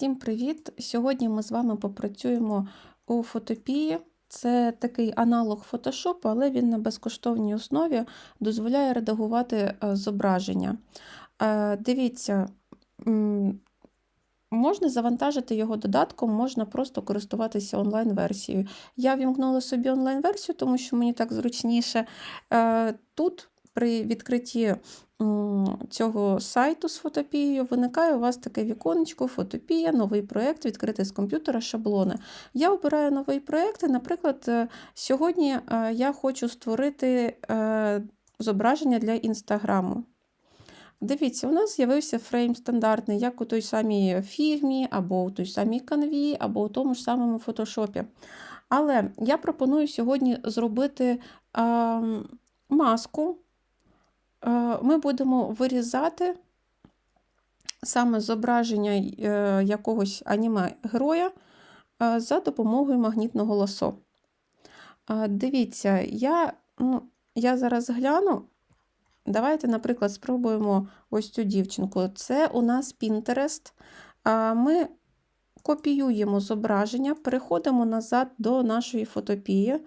Всім привіт! Сьогодні ми з вами попрацюємо у фотопії. Це такий аналог фотошопу, але він на безкоштовній основі дозволяє редагувати е, зображення. Е, Дивіться, можна завантажити його додатком, можна просто користуватися онлайн-версією. Я вімкнула собі онлайн-версію, тому що мені так зручніше. Е, Тут при відкритті цього сайту з фотопією виникає у вас таке віконечко, фотопія, новий проєкт, відкрити з комп'ютера шаблони. Я обираю новий проєкт, наприклад, е, сьогодні е, я хочу створити е, зображення для інстаграму. Дивіться, у нас з'явився фрейм стандартний, як у той самій фігмі, або у той самій канві, або у тому ж самому фотошопі. Але я пропоную сьогодні зробити е, маску. Е, Ми будемо вирізати саме зображення е, якогось аніме-героя е, за допомогою магнітного ласо. Дивіться, я, ну, я зараз гляну. Давайте, наприклад, спробуємо ось цю дівчинку. Це у нас Pinterest. Ми копіюємо зображення, переходимо назад до нашої фотопії,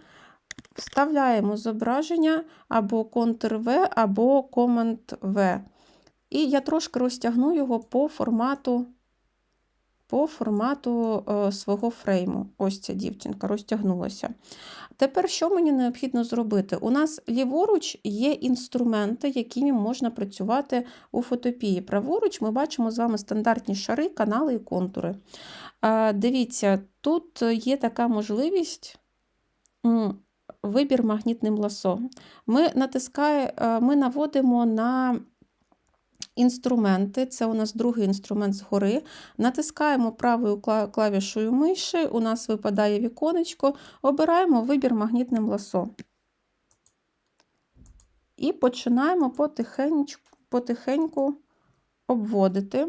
вставляємо зображення або Ctrl-V, або Command-V. І я трошки розтягну його по формату по формату е, свого фрейму. Ось ця дівчинка розтягнулася. Тепер, що мені необхідно зробити? У нас ліворуч є інструменти, якими можна працювати у фотопії. Праворуч ми бачимо з вами стандартні шари, канали і контури. Е, Дивіться, тут є така можливість. Вибір магнітним ласо. Ми, натискає, е, ми наводимо на інструменти, це у нас другий інструмент згори. Натискаємо правою клавішою миші, у нас випадає віконечко, обираємо вибір магнітним ласо. І починаємо потихеньку, потихеньку обводити.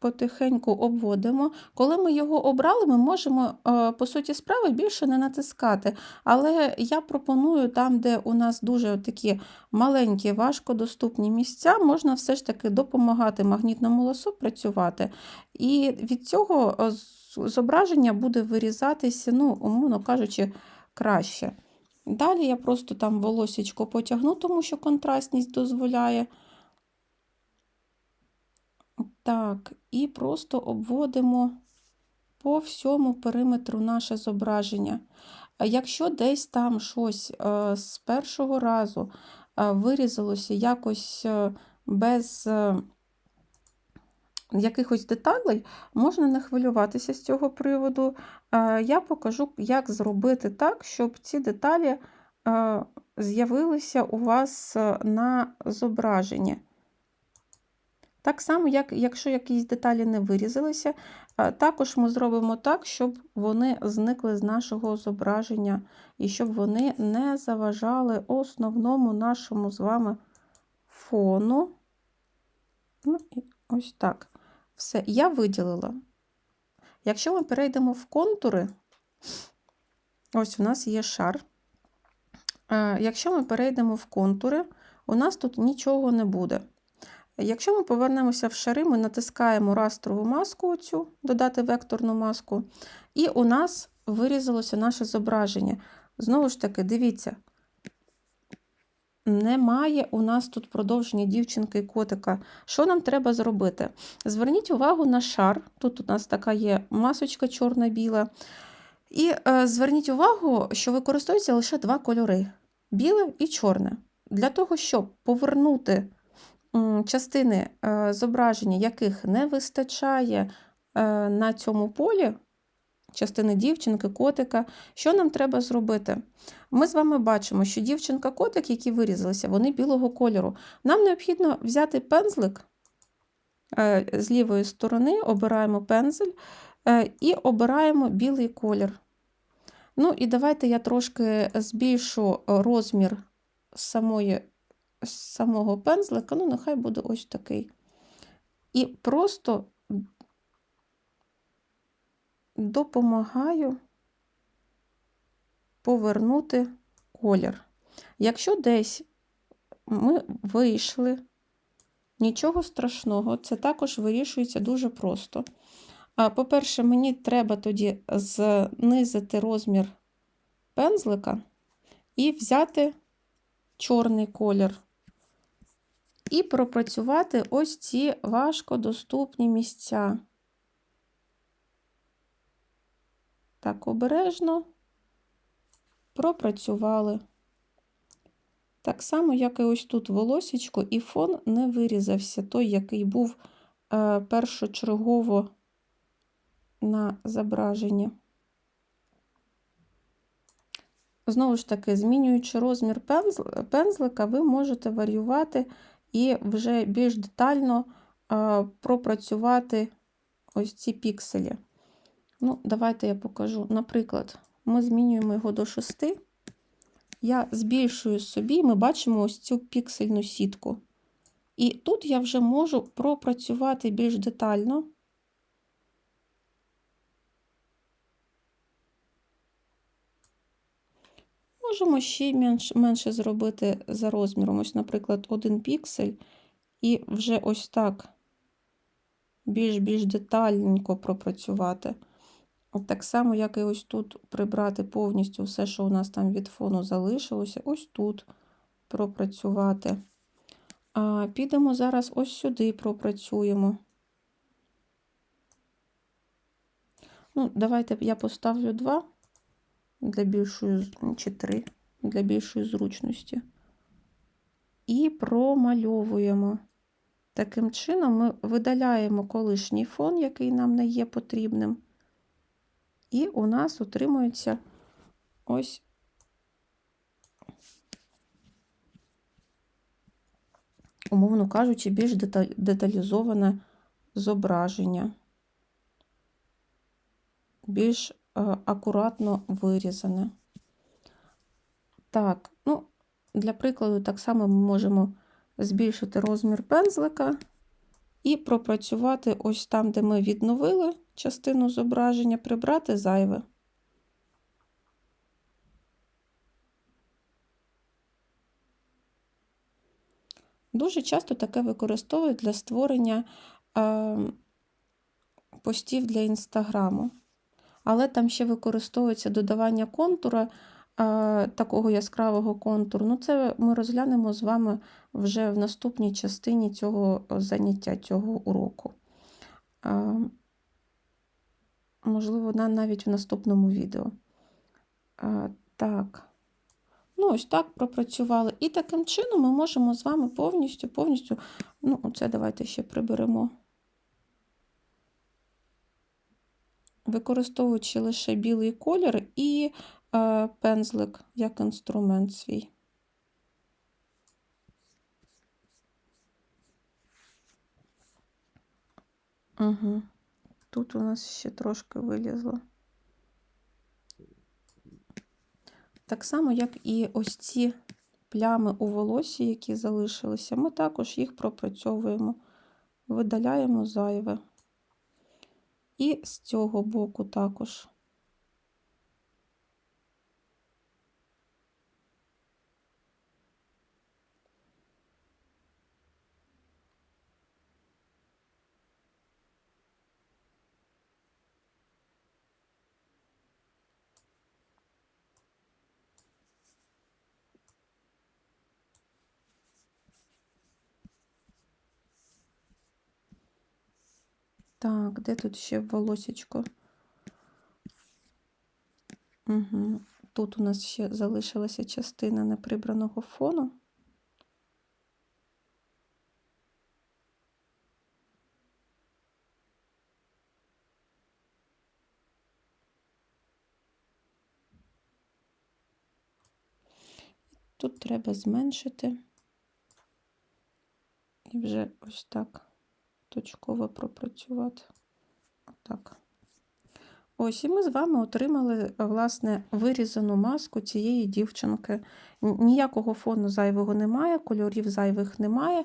Потихеньку обводимо. Коли ми його обрали, ми можемо, е, по суті справи, більше не натискати. Але я пропоную там, де у нас дуже такі маленькі, важкодоступні місця, можна все ж таки допомагати магнітному лосу працювати. І від цього е, зображення буде вирізатися, ну, умовно кажучи, краще. Далі я просто там волосечко потягну, тому що контрастність дозволяє. Так, і просто обводимо по всьому периметру наше зображення. Якщо десь там щось е, з першого разу е, вирізалося якось е, без якихось деталей, можна не хвилюватися з цього приводу. Я покажу, як зробити так, щоб ці деталі з'явилися у вас на зображенні. Так само, як якщо якісь деталі не вирізалися, також ми зробимо так, щоб вони зникли з нашого зображення і щоб вони не заважали основному нашому з вами фону. Ну, і ось так. Все, я виділила. Якщо ми перейдемо в контури, ось у нас є шар. Якщо ми перейдемо в контури, у нас тут нічого не буде. Якщо ми повернемося в шари, ми натискаємо растрову маску, оцю, додати векторну маску, і у нас вирізалося наше зображення. Знову ж таки, дивіться, немає у нас тут продовження дівчинки і котика. Що нам треба зробити? Зверніть увагу на шар. Тут у нас така є масочка чорна-біла. І е, зверніть увагу, що використовуються лише два кольори біле і чорне. Для того, щоб повернути частини е, зображення, яких не вистачає е, на цьому полі, частини дівчинки, котика, що нам треба зробити? Ми з вами бачимо, що дівчинка-котик, які вирізалися, вони білого кольору. Нам необхідно взяти пензлик е, з лівої сторони, обираємо пензель і обираємо білий колір. Ну і давайте я трошки збільшу розмір самої з самого пензлика, ну, нехай буде ось такий. І просто допомагаю повернути колір. Якщо десь ми вийшли, нічого страшного, це також вирішується дуже просто. По-перше, мені треба тоді знизити розмір пензлика і взяти чорний колір. І пропрацювати ось ці важкодоступні місця. Так, обережно пропрацювали. Так само, як і ось тут волосічко, і фон не вирізався, той, який був е, першочергово на зображенні. Знову ж таки, змінюючи розмір пензлика, ви можете варіювати і вже більш детально пропрацювати ось ці пікселі. Ну, Давайте я покажу. Наприклад, ми змінюємо його до 6. Я збільшую собі, ми бачимо ось цю піксельну сітку. І тут я вже можу пропрацювати більш детально. Можемо ще менш, менше зробити за розміром. Ось, наприклад, один піксель, і вже ось так більш-більш детальненько пропрацювати. Так само, як і ось тут прибрати повністю все, що у нас там від фону залишилося, ось тут пропрацювати. А Підемо зараз ось сюди пропрацюємо. Ну, Давайте я поставлю два для більшої, чи три, для більшої зручності. І промальовуємо. Таким чином, ми видаляємо колишній фон, який нам не є потрібним. І у нас утримується ось умовно кажучи, більш деталізоване зображення, більш акуратно вирізане. Так, ну, для прикладу, так само ми можемо збільшити розмір пензлика і пропрацювати ось там, де ми відновили частину зображення, прибрати зайве. Дуже часто таке використовують для створення е, постів для інстаграму. Але там ще використовується додавання контура, е, такого яскравого контуру. Ну, це ми розглянемо з вами вже в наступній частині цього заняття, цього уроку. Е, можливо, навіть в наступному відео. Е, так. Ну, ось так пропрацювали. І таким чином ми можемо з вами повністю, повністю, ну, оце давайте ще приберемо. Використовуючи лише білий колір і е, пензлик як інструмент свій. Угу. Тут у нас ще трошки вилізло. Так само, як і ось ці плями у волосі, які залишилися, ми також їх пропрацьовуємо, видаляємо зайве. І з цього боку також. Так, де тут ще волосечко? Угу. Тут у нас ще залишилася частина неприбраного фону. Тут треба зменшити і вже ось так точково пропрацювати. Отак. Ось, і ми з вами отримали, власне, вирізану маску цієї дівчинки. Ніякого фону зайвого немає, кольорів зайвих немає.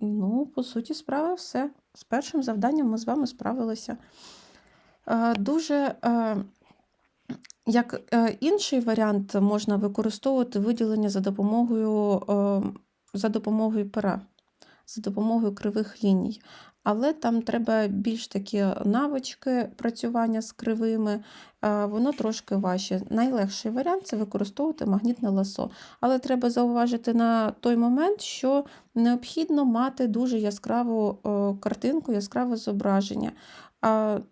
Ну, по суті, справи все. З першим завданням ми з вами справилися. Дуже Як е, інший варіант можна використовувати виділення за допомогою, е, за допомогою пера, за допомогою кривих ліній. Але там треба більш такі навички працювання з кривими, воно трошки важче. Найлегший варіант це використовувати магнітне ласо. Але треба зауважити на той момент, що необхідно мати дуже яскраву картинку, яскраве зображення.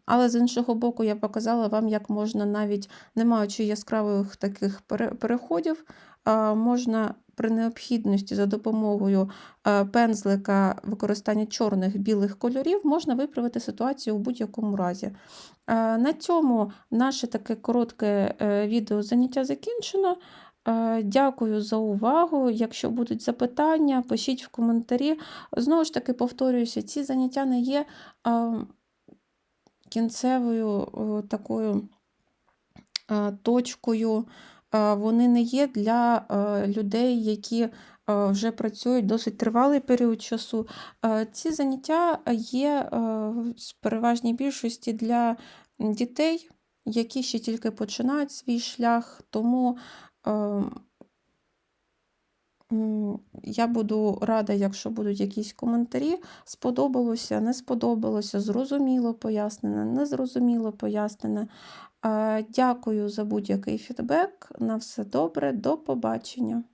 Але з іншого боку, я показала вам, як можна навіть не маючи яскравих таких переходів, можна при необхідності за допомогою е, пензлика використання чорних білих кольорів можна виправити ситуацію у будь-якому разі. Е, На цьому наше таке коротке е, відео заняття закінчено. Дякую за увагу. Якщо будуть запитання, пишіть в коментарі. Знову ж таки, повторююся, ці заняття не є кінцевою такою точкою. Е, Вони не є для е, людей, які е, вже працюють досить тривалий період часу. Ці заняття є в переважній більшості для дітей, які ще тільки починають свій шлях. Тому е, м, я буду рада, якщо будуть якісь коментарі. Сподобалося, не сподобалося, зрозуміло пояснене, незрозуміло пояснене. Дякую за будь-який фідбек. На все добре, до побачення.